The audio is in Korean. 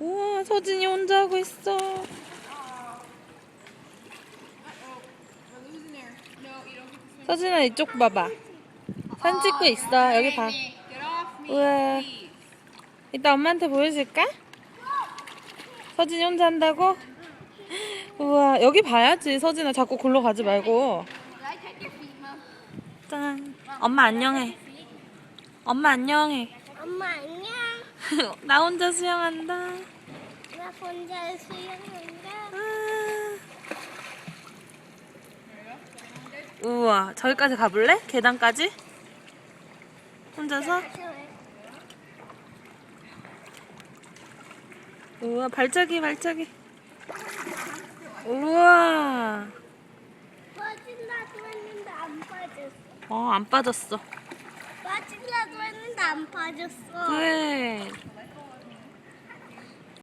우와, 서진이 혼자 하고 있어. 서진아, 이쪽 봐봐. 사진 찍고 있어. 여기 봐. 우와. 이따 엄마한테 보여줄까? 서진이 혼자 한다고? 우와, 여기 봐야지. 서진아, 자꾸 골로 가지 말고. 짠. 엄마 안녕해. 엄마 안녕해. 엄마 안녕. 나 혼자 수영한다. 나 혼자 수영한다. 아. 우와, 저기까지 가볼래? 계단까지? 혼자서? 우와, 발차기, 발차기. 우와. 빠진다고 했는데 안 빠졌어. 어, 안 빠졌어. 맞으려고 했는데 안 빠졌어. 왜?